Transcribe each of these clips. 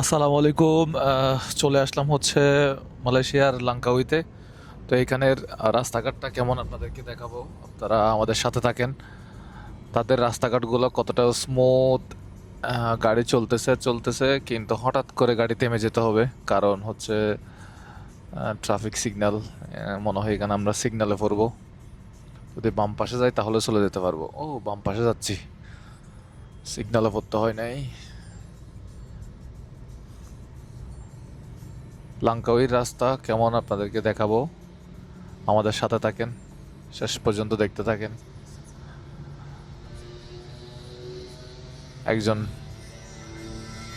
আসসালামু আলাইকুম চলে আসলাম হচ্ছে মালয়েশিয়ার লাঙ্কাউইতে। তো এইখানের আহ, রাস্তাঘাটটা কেমন আপনাদেরকে দেখাবো? আপনারা আমাদের সাথে থাকেন। তাদের রাস্তাঘাটগুলো কতটা স্মুথ গাড়ি চলতেছে চলতেছে কিন্তু হঠাৎ করে গাড়ি থেমে যেতে হবে। কারণ হচ্ছে ট্রাফিক সিগন্যাল মনে হয় এখানে আমরা সিগন্যালে পড়ব। যদি বাম পাশে যাই তাহলে চলে যেতে পারব। ও বাম পাশে যাচ্ছি। সিগন্যালে পড়তে হয় নাই। লাঙ্কাউইর রাস্তা কেমন আপনাদেরকে দেখাবো? আমাদের সাথে থাকেন, শেষ পর্যন্ত দেখতে থাকেন। একজন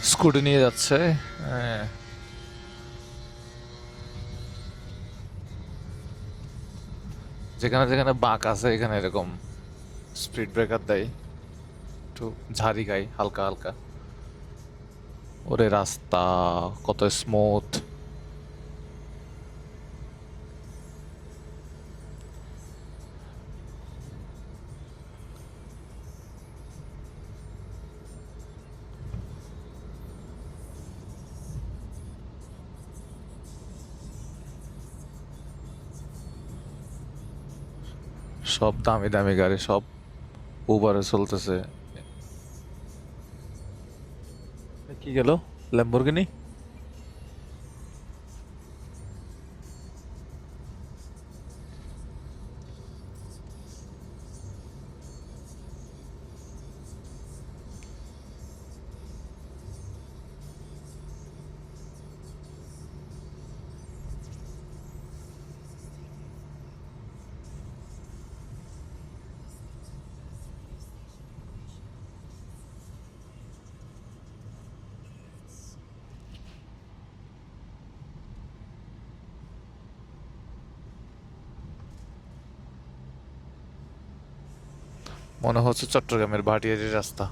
স্কুটি নিয়ে যাচ্ছে হ্যাঁ। যেখানে যেখানে বাঁক আছে, এখানে এরকম স্পিড ব্রেকার দেয়। একটু ঝাড়ি গাই হালকা হালকা। ওরে রাস্তা, কত স্মুথ সব দামি দামি গাড়ি সব উবারে চলতেছে। কি গেল? ল্যাম্বরগিনি মনে হচ্ছে চট্টগ্রামের ভাটিয়ারি রাস্তা।